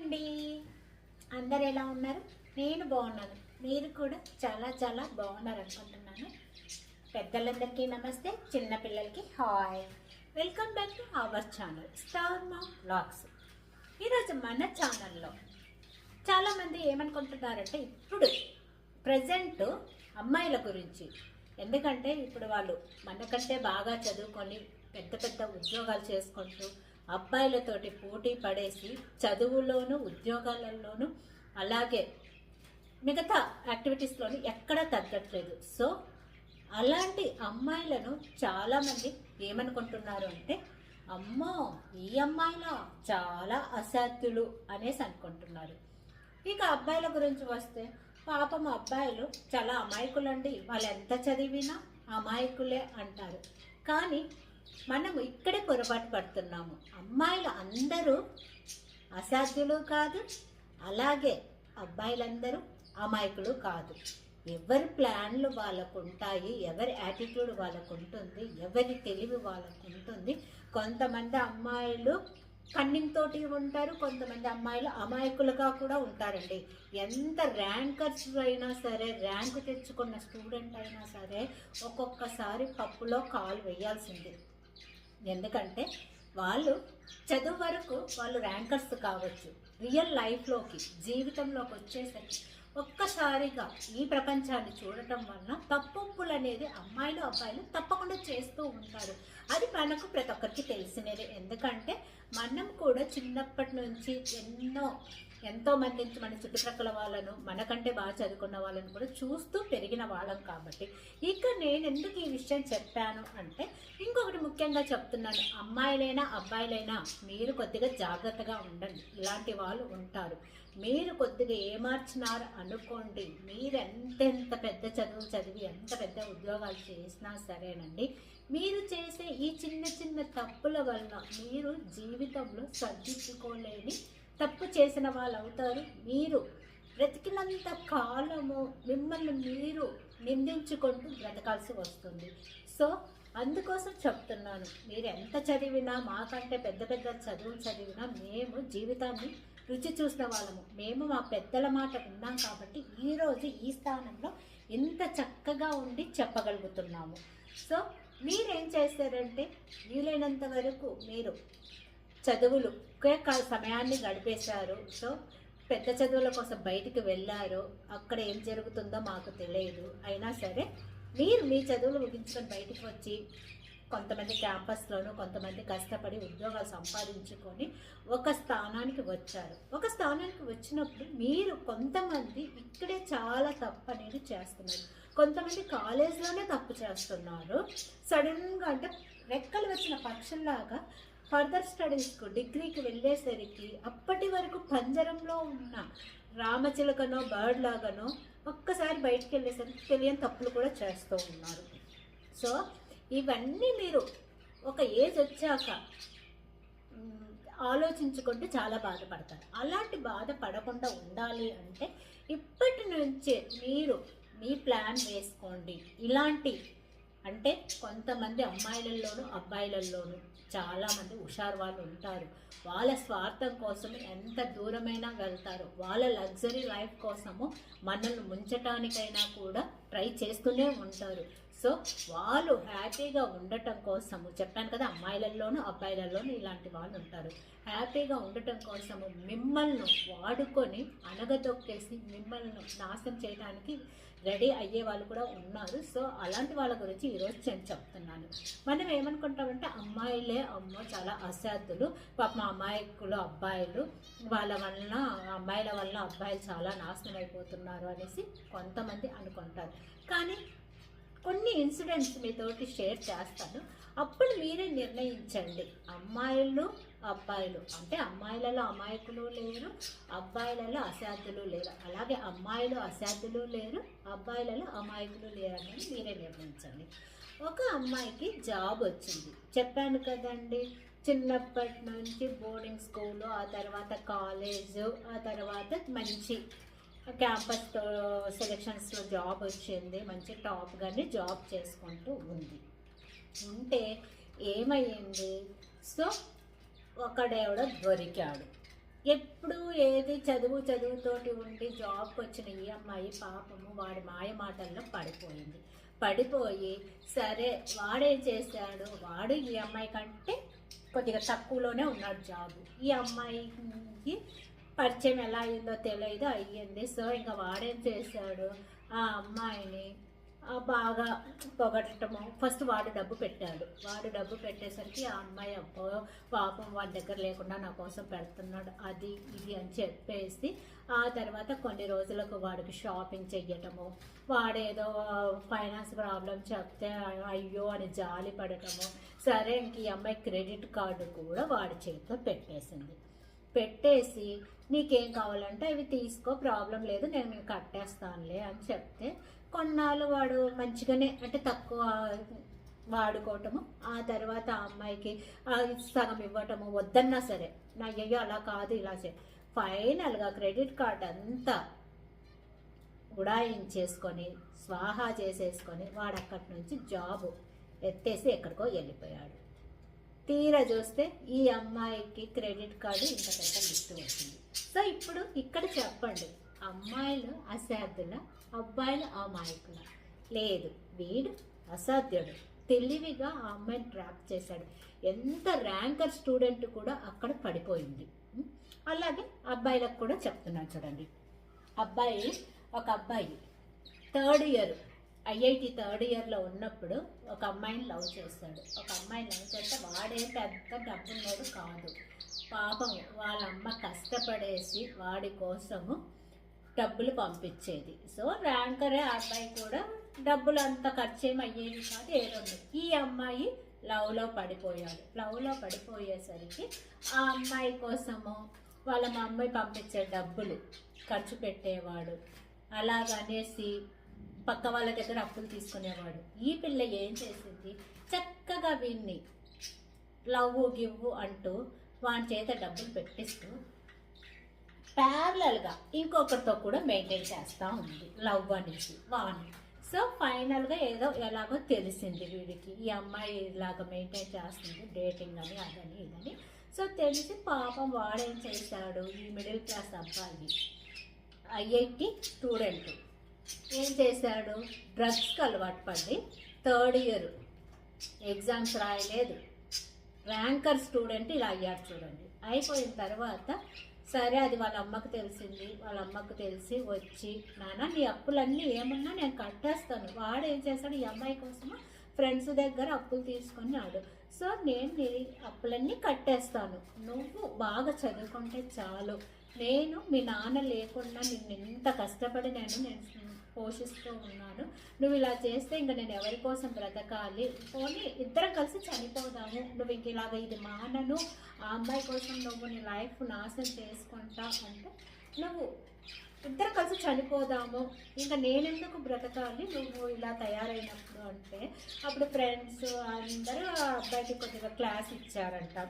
అండి అందరు ఎలా ఉన్నారు? నేను బాగున్నాను. మీరు కూడా చాలా చాలా బాగున్నారు అనుకుంటున్నాను. పెద్దలందరికీ నమస్తే చిన్నపిల్లలకి hi. Welcome back to our channel star Maa blogs ఈరోజు మన ఛానల్లో చాలామంది ఏమనుకుంటున్నారంటే ఇప్పుడు ప్రజెంట్ అమ్మాయిల గురించి. ఎందుకంటే ఇప్పుడు వాళ్ళు మనకంటే బాగా చదువుకొని పెద్ద పెద్ద ఉద్యోగాలు చేసుకుంటూ అబ్బాయిలతోటి పోటీ పడేసి చదువులోను ఉద్యోగాలలోనూ అలాగే మిగతా యాక్టివిటీస్లోని ఎక్కడా తగ్గట్లేదు. సో అలాంటి అమ్మాయిలను చాలామంది ఏమనుకుంటున్నారు అంటే అమ్మో ఈ అమ్మాయిలా చాలా అసాధ్యులు అనేసి అనుకుంటున్నారు. ఇక అబ్బాయిల గురించి వస్తే పాపం అబ్బాయిలు చాలా అమాయకులండి. వాళ్ళు ఎంత చదివినా అమాయకులే అంటారు. కానీ మనం ఇక్కడే పొరపాటు పడుతున్నాము. అమ్మాయిలు అందరూ అసాధ్యులు కాదు అలాగే అబ్బాయిలందరూ అమాయకులు కాదు. ఎవరి ప్లాన్లు వాళ్ళకు ఉంటాయి ఎవరి యాటిట్యూడ్ వాళ్ళకు ఉంటుంది ఎవరి తెలివి వాళ్ళకు ఉంటుంది కొంతమంది అమ్మాయిలు కన్నింగ్ తోటి ఉంటారు కొంతమంది అమ్మాయిలు అమాయకులుగా కూడా ఉంటారండి. ఎంత ర్యాంకర్స్ అయినా సరే ర్యాంక్ తెచ్చుకున్న స్టూడెంట్ అయినా సరే ఒక్కొక్కసారి పప్పులో కాలు వేయాల్సిందే. ఎందుకంటే వాళ్ళు చదువు వరకు వాళ్ళు ర్యాంకర్స్ కావచ్చు. రియల్ లైఫ్లోకి జీవితంలోకి వచ్చేసరికి ఒక్కసారిగా ఈ ప్రపంచాన్ని చూడటం వలన తప్పొప్పులు అనేది అమ్మాయిలు అబ్బాయిలు తప్పకుండా చేస్తూ ఉంటారు. అది మనకు ప్రతి ఒక్కరికి తెలిసినది. ఎందుకంటే మనం కూడా చిన్నప్పటి నుంచి ఎన్నో ఎంతో మంది మన చుట్టుప్రక్కల వాళ్ళను మనకంటే బాగా చదువుకున్న వాళ్ళని కూడా చూస్తూ పెరిగిన వాళ్ళం కాబట్టి. ఇక నేను ఎందుకు ఈ విషయం చెప్పాను అంటే ముఖ్యంగా చెప్తున్నాను అమ్మాయిలైనా అబ్బాయిలైనా మీరు కొద్దిగా జాగ్రత్తగా ఉండండి. ఇలాంటి వాళ్ళు ఉంటారు. మీరు కొద్దిగా ఏమార్చినారు అనుకోండి మీరు ఎంతెంత పెద్ద చదువు చదివి ఎంత పెద్ద ఉద్యోగాలు చేసినా సరేనండి. మీరు చేసే ఈ చిన్న చిన్న తప్పుల వల్ల మీరు జీవితంలో సర్దించుకోలేని తప్పు చేసిన వాళ్ళు అవుతారు మీరు బ్రతికినంత కాలము మిమ్మల్ని మీరు నిందించుకుంటూ బ్రతకాల్సి వస్తుంది. సో అందుకోసం చెప్తున్నాను మీరు ఎంత చదివినా మాకంటే పెద్ద పెద్ద చదువులు చదివినా మేము జీవితాన్ని రుచి చూసిన వాళ్ళము. మేము మా పెద్దల మాట విన్నాం కాబట్టి ఈరోజు ఈ స్థానంలో ఇంత చక్కగా ఉండి చెప్పగలుగుతున్నాము. సో మీరేం చేస్తారంటే వీలైనంత వరకు మీరు చదువులు ఒకే కా- సమయాన్ని గడిపేశారు. సో పెద్ద చదువుల కోసం బయటికి వెళ్ళారు. అక్కడ ఏం జరుగుతుందో మాకు తెలియదు. అయినా సరే మీరు మీ చదువులు ముగించుకొని బయటికి వచ్చి కొంతమంది క్యాంపస్లోనూ కొంతమంది కష్టపడి ఉద్యోగాలు సంపాదించుకొని ఒక స్థానానికి వచ్చారు. ఒక స్థానానికి వచ్చినప్పుడు మీరు కొంతమంది ఇక్కడే చాలా తప్పు అనేది చేస్తున్నారు. కొంతమంది కాలేజ్లోనే తప్పు చేస్తున్నారు. సడన్గా అంటే రెక్కలు వచ్చిన పక్షంలాగా ఫర్దర్ స్టడీస్కు డిగ్రీకి వెళ్ళేసరికి అప్పటి వరకు పంజరంలో ఉన్న రామచిలకనో బర్డ్ లాగానో ఒక్కసారి బయటికి వెళ్ళేసరికి తెలియని తప్పులు కూడా చేస్తూ ఉన్నారు. సో ఇవన్నీ మీరు ఒక ఏజ్ వచ్చాక ఆలోచించుకుంటే చాలా బాధపడతారు. అలాంటి బాధపడకుండా ఉండాలి అంటే ఇప్పటి నుంచే మీరు మీ ప్లాన్ వేసుకోండి. ఇలాంటి అంటే కొంతమంది అమ్మాయిలలోనూ అబ్బాయిలలోనూ చాలామంది హుషారు వాళ్ళు ఉంటారు. వాళ్ళ స్వార్థం కోసం ఎంత దూరమైనా వెళ్తారు వాళ్ళ లగ్జరీ లైఫ్ కోసము మనల్ని ముంచటానికైనా కూడా ట్రై చేస్తూనే ఉంటారు. సో వాళ్ళు హ్యాపీగా ఉండటం కోసము చెప్పాను కదా అమ్మాయిలలోనూ అబ్బాయిలలోనూ ఇలాంటి వాళ్ళు ఉంటారు. హ్యాపీగా ఉండటం కోసము మిమ్మల్ని వాడుకొని అనగదొక్కేసి మిమ్మల్ని నాశనం చేయడానికి రెడీ అయ్యే వాళ్ళు కూడా ఉన్నారు. సో అలాంటి వాళ్ళ గురించి ఈరోజు నేను చెప్తున్నాను. మనం ఏమనుకుంటామంటే అమ్మాయిలే అమ్మో చాలా అసాధ్యులు పాప అమాయకులు అబ్బాయిలు వాళ్ళ వలన అమ్మాయిల వల్ల అబ్బాయిలు చాలా నాశనం అయిపోతున్నారు అనేసి కొంతమంది అనుకుంటారు. కానీ కొన్ని ఇన్సిడెంట్స్ మీతోటి షేర్ చేస్తాను. అప్పుడు మీరే నిర్ణయించండి. అమ్మాయిలు అబ్బాయిలు. అంటే అమ్మాయిలలో అమాయకులు లేరు అబ్బాయిలలో అసాధ్యులు లేరు. అలాగే అమ్మాయిలు అసాధ్యులు లేరు అబ్బాయిలలో అమాయకులు లేరు అనేది మీరే నిర్ణయించండి. ఒక అమ్మాయికి జాబ్ వచ్చింది. చెప్పాను కదండి చిన్నప్పటి నుంచి బోర్డింగ్ స్కూలు ఆ తర్వాత కాలేజు ఆ తర్వాత మంచి క్యాంపస్ సెలక్షన్స్లో జాబ్ వచ్చింది. మంచి టాప్గానే జాబ్ చేసుకుంటూ ఉంది. ఉంటే ఏమయ్యింది? సో ఒకడెవడో దొరికాడు. ఎప్పుడు ఏది చదువు చదువుతోటి ఉండి జాబ్కి వచ్చిన ఈ అమ్మాయి పాపము వాడి మాయ మాటల్లో పడిపోయింది. పడిపోయి సరే వాడేం చేశాడు? వాడు ఈ అమ్మాయి కంటే కొద్దిగా తక్కువలోనే ఉన్నాడు జాబ్. ఈ అమ్మాయికి పరిచయం ఎలా అయిందో తెలియదు అయ్యింది. సో ఇంకా వాడేం చేశాడు? ఆ అమ్మాయిని బాగా పొగడటము ఫస్ట్ వాడు డబ్బు పెట్టాడు. వాడు డబ్బు పెట్టేసరికి ఆ అమ్మాయి అబ్బో పాపం వాడి దగ్గర లేకుండా నా కోసం పెడుతున్నాడు. అది ఇది అని చెప్పేసి ఆ తర్వాత కొన్ని రోజులకు వాడికి షాపింగ్ చెయ్యటము. వాడేదో ఫైనాన్స్ ప్రాబ్లం చెప్తే అయ్యో అని జాలి పడటము. సరే ఇంక ఈ అమ్మాయి క్రెడిట్ కార్డు కూడా వాడి చేతిలో పెట్టేసింది. పెట్టేసి నీకేం కావాలంటే అవి తీసుకో ప్రాబ్లం లేదు నేను నీకు కట్టేస్తానులే అని చెప్తే కొన్నాళ్ళు వాడు మంచిగానే అంటే తక్కువ వాడుకోవటము ఆ తర్వాత ఆ అమ్మాయికి సగం ఇవ్వటము వద్దన్నా సరే నా అయ్యో అలా కాదు ఇలా చే ఫైనల్గా క్రెడిట్ కార్డ్ అంతా ఉడాయించేసుకొని స్వాహా చేసేసుకొని వాడు అక్కడి నుంచి జాబు ఎత్తేసి ఎక్కడికో వెళ్ళిపోయాడు. తీరా చూస్తే ఈ అమ్మాయికి క్రెడిట్ కార్డు ఇంత పెద్ద లిస్ట్ వచ్చింది. సో ఇప్పుడు ఇక్కడ చెప్పండి అమ్మాయిలు అసాధ్యుల? అబ్బాయిలు అమాయకుల? లేదు వీడు అసాధ్యుడు. తెలివిగా ఆ అమ్మాయిని ట్రాప్ చేశాడు. ఎంత ర్యాంకర్ స్టూడెంట్ కూడా అక్కడ పడిపోయింది. అలాగే అబ్బాయిలకు కూడా చెప్తున్నాను చూడండి. అబ్బాయి ఒక అబ్బాయి థర్డ్ ఇయర్ ఐఐటి థర్డ్ ఇయర్లో ఉన్నప్పుడు ఒక అమ్మాయిని లవ్ చేస్తాడు. ఒక అమ్మాయిని లవ్ చేస్తే వాడే పెద్ద డబ్బున్నోడు కాదు. పాపం వాళ్ళ అమ్మ కష్టపడేసి వాడి కోసము డబ్బులు పంపించేది. సో ర్యాంకరే ఆ అబ్బాయి కూడా డబ్బులు అంత ఖర్చు ఏమి అయ్యేది కాదు ఏదో ఈ అమ్మాయి లవ్లో పడిపోయాడు. లవ్లో పడిపోయేసరికి ఆ అమ్మాయి కోసము వాళ్ళ మా అమ్మాయి పంపించే డబ్బులు ఖర్చు పెట్టేవాడు. అలాగనేసి పక్క వాళ్ళ దగ్గర అప్పులు తీసుకునేవాడు. ఈ పిల్ల ఏం చేసింది? చక్కగా వీన్ని లవ్ గివ్వు అంటూ వాని చేత డబ్బులు పెట్టిస్తూ ప్యారలల్గా ఇంకొకరితో కూడా మెయింటైన్ చేస్తూ ఉంది. లవ్ అనేసి వాని సో ఫైనల్గా ఏదో ఎలాగో తెలిసింది వీడికి. ఈ అమ్మాయి ఇలాగ మెయింటైన్ చేస్తుంది డేటింగ్ అని అదని ఇదని. సో తెలిసి పాపం వాడేం చేశాడు? ఈ మిడిల్ క్లాస్ అబ్బాయి ఐఐటి స్టూడెంట్ ఏం చేశాడు? డ్రగ్స్కి అలవాటు పడి థర్డ్ ఇయర్ ఎగ్జామ్స్ రాయలేదు. ర్యాంకర్ స్టూడెంట్ ఇలా అయ్యాడు చూడండి. అయిపోయిన తర్వాత సరే అది వాళ్ళ అమ్మకు తెలిసింది. వాళ్ళ అమ్మకు తెలిసి వచ్చి నాన్న నీ అప్పులన్నీ ఏమన్నా నేను కట్టేస్తాను. వాడు ఏం చేస్తాడు ఈ అమ్మాయి కోసము ఫ్రెండ్స్ దగ్గర అప్పులు తీసుకున్నాడు సో నేను నీ అప్పులన్నీ కట్టేస్తాను. నువ్వు బాగా చదువుకుంటే చాలు. నేను మీ నాన్న లేకుండా నిన్ను ఇంత కష్టపడి నేను నేను పోషిస్తూ ఉన్నాను. నువ్వు ఇలా చేస్తే ఇంకా నేను ఎవరి కోసం బ్రతకాలి? పోనీ ఇద్దరం కలిసి చనిపోదాము. నువ్వు ఇంక ఇలాగ ఇది మానను. ఆ అమ్మాయి కోసం నువ్వు నీ లైఫ్ నాశనం చేసుకుంటా అంటే నువ్వు ఇద్దరు కలిసి చనిపోదాము. ఇంకా నేనెందుకు బ్రతకాలి? నువ్వు ఇలా తయారైనప్పుడు అంటే అప్పుడు ఫ్రెండ్స్ అందరూ ఆ అబ్బాయికి కొద్దిగా క్లాస్ ఇచ్చారంట.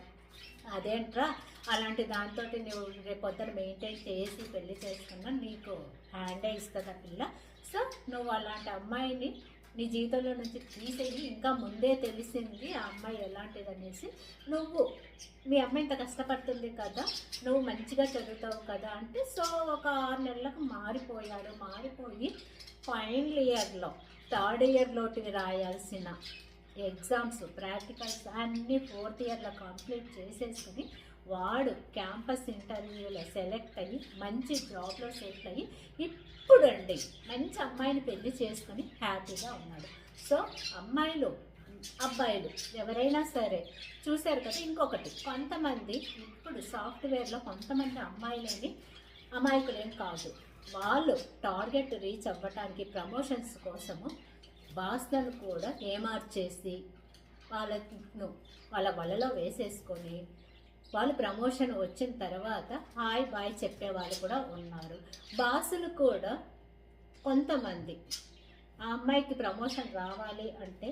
అదేంట్రా? అలాంటి దాంతో నువ్వు రేపు పొద్దున మెయింటైన్ చేసి పెళ్ళి చేసుకున్నా నీకు హ్యాండే ఇస్తుంది పిల్ల. సో నువ్వు అలాంటి అమ్మాయిని నీ జీవితంలో నుంచి తీసేది ఇంకా ముందే తెలిసింది ఆ అమ్మాయి ఎలాంటిది అనేసి నువ్వు మీ అమ్మాయి ఇంత కష్టపడుతుంది కదా నువ్వు మంచిగా చదువుతావు కదా అంటే సో ఒక ఆరు నెలలకు మారిపోయాడు మారిపోయి ఫైనల్ ఇయర్లో థర్డ్ ఇయర్లోకి రాయాల్సిన ఎగ్జామ్స్ ప్రాక్టికల్స్ అన్నీ ఫోర్త్ ఇయర్లో కంప్లీట్ చేసేసుకుని వాడు క్యాంపస్ ఇంటర్వ్యూలో సెలెక్ట్ అయ్యి మంచి జాబ్లో సెలెక్ట్ అయ్యి ఇప్పుడండి మంచి అమ్మాయిని పెళ్ళి చేసుకుని హ్యాపీగా ఉన్నాడు. సో అమ్మాయిలు అబ్బాయిలు ఎవరైనా సరే చూశారు కదా ఇంకొకటి కొంతమంది ఇప్పుడు సాఫ్ట్వేర్లో కొంతమంది అమ్మాయిలని అమాయకులేం కాదు. వాళ్ళు టార్గెట్ రీచ్ అవ్వటానికి ప్రమోషన్స్ కోసము బాస్లను కూడా ఏమార్చేసి వాళ్ళను వాళ్ళ వలలో వేసేసుకొని వాళ్ళు ప్రమోషన్ వచ్చిన తర్వాత హాయ్ బాయ్ చెప్పే వాళ్ళు కూడా ఉన్నారు. బాసులు కూడా కొంతమంది. ఆ అమ్మాయికి ప్రమోషన్ రావాలి అంటే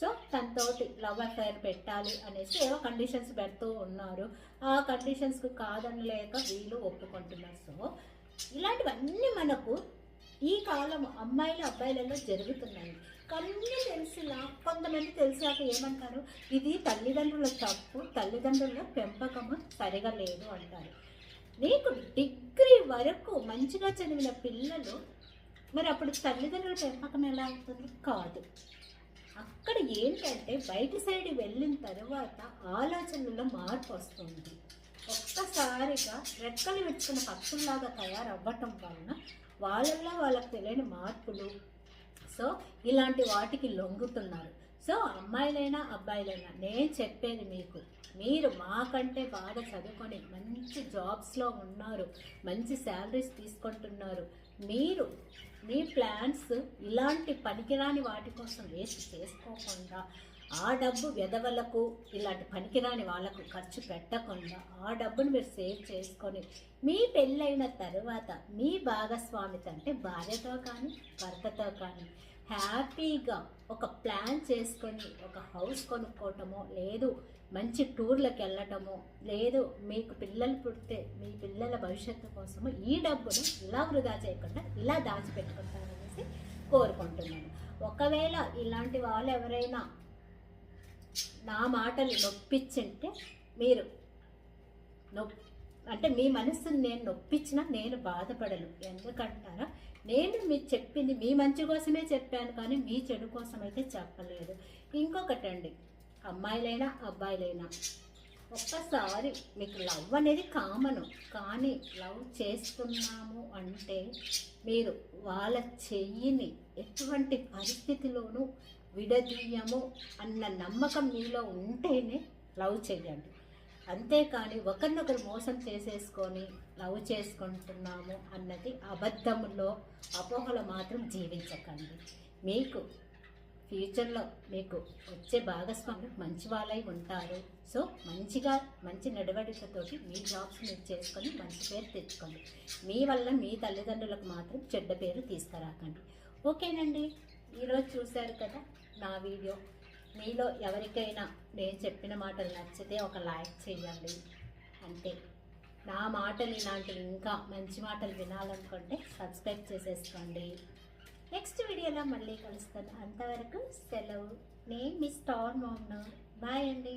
సో తనతోటి లవ్ అఫైర్ పెట్టాలి అనేసి ఏవో కండిషన్స్ పెడుతూ ఉన్నారు. ఆ కండిషన్స్కి కాదనలేక వీళ్ళు ఒప్పుకుంటున్నారు. సో ఇలాంటివన్నీ మనకు ఈ కాలం అమ్మాయిలు అబ్బాయిలలో జరుగుతున్నాయి. కన్నీ తెలిసిలా కొంతమంది తెలిసాక ఏమంటారు? ఇది తల్లిదండ్రుల తప్పు తల్లిదండ్రుల పెంపకము సరిగా లేదు అంటారు. నీకు డిగ్రీ వరకు మంచిగా చదివిన పిల్లలు మరి అప్పుడు తల్లిదండ్రుల పెంపకం ఎలా అవుతుంది? కాదు. అక్కడ ఏంటంటే బయట సైడ్ వెళ్ళిన తర్వాత ఆలోచనలో మార్పు వస్తుంది. ఒక్కసారిగా రెక్కలు పెట్టుకున్న పక్షుల్లాగా తయారవ్వటం వలన వాళ్ళల్లో వాళ్ళకి తెలియని మార్పులు సో ఇలాంటి వాటికి లొంగుతున్నారు. సో అమ్మాయిలైనా అబ్బాయిలైనా నేను చెప్పేది మీకు మీరు మాకంటే బాగా చదువుకొని మంచి జాబ్స్లో ఉన్నారు మంచి శాలరీస్ తీసుకుంటున్నారు మీరు మీ ప్లాన్స్ ఇలాంటి పనికిరాని వాటి కోసం వేస్ట్ చేసుకోకుండా ఆ డబ్బు వెధవలకు ఇలాంటి పనికిరాని వాళ్ళకు ఖర్చు పెట్టకుండా ఆ డబ్బును మీరు సేవ్ చేసుకొని మీ పెళ్ళైన తర్వాత మీ భాగస్వామితో అంటే భార్యతో కానీ భర్తతో కానీ హ్యాపీగా ఒక ప్లాన్ చేసుకొని ఒక హౌస్ కొనుక్కోవటమో లేదు మంచి టూర్లకు వెళ్ళటమో లేదు మీకు పిల్లలు పుడితే మీ పిల్లల భవిష్యత్తు కోసము ఈ డబ్బును ఇలా వృధా చేయకుండా ఇలా దాచిపెట్టుకుంటారనేసి కోరుకుంటున్నాను. ఒకవేళ ఇలాంటి వాళ్ళు ఎవరైనా నా మాటలు నొప్పించింటే మీరు నొప్పి అంటే మీ మనసుని నేను నొప్పించినా నేను బాధపడను. ఎందుకంటారా? నేను మీకు చెప్పింది మీ మంచి కోసమే చెప్పాను కానీ మీ చెడు కోసం అయితే చెప్పలేదు. ఇంకొకటండి అమ్మాయిలైనా అబ్బాయిలైనా ఒక్కసారి మీకు లవ్ అనేది కామను. కానీ లవ్ చేస్తున్నాము అంటే మీరు వాళ్ళ చెయ్యిని ఎటువంటి పరిస్థితిలోనూ విడదీయము అన్న నమ్మకం మీలో ఉంటేనే లవ్ చేయండి అంతేకాని ఒకరినొకరు మోసం చేసేసుకొని లవ్ చేసుకుంటున్నాము అన్నది అబద్ధంలో అపోహలో మాత్రం జీవించకండి. మీకు ఫ్యూచర్లో మీకు వచ్చే భాగస్వాములు మంచి వాళ్ళై ఉంటారు. సో మంచిగా మంచి నడవడికతోటి మీ జాబ్స్ మీరు చేసుకొని మంచి పేరు తెచ్చుకోండి. మీ వల్ల మీ తల్లిదండ్రులకు మాత్రం చెడ్డ పేరు తీసుకురాకండి. ఓకేనండి? ఈరోజు చూశారు కదా నా వీడియో. మీలో ఎవరికైనా నేను చెప్పిన మాటలు నచ్చితే ఒక లైక్ చేయండి. అంతే. నా మాటలు ఇలాంటివి ఇంకా మంచి మాటలు వినాలనుకుంటే సబ్స్క్రైబ్ చేసేసుకోండి. నెక్స్ట్ వీడియోలో మళ్ళీ కలుస్తాను. అంతవరకు సెలవు. నేను మీ స్టార్ మోమ్ను బాయ్ అండి.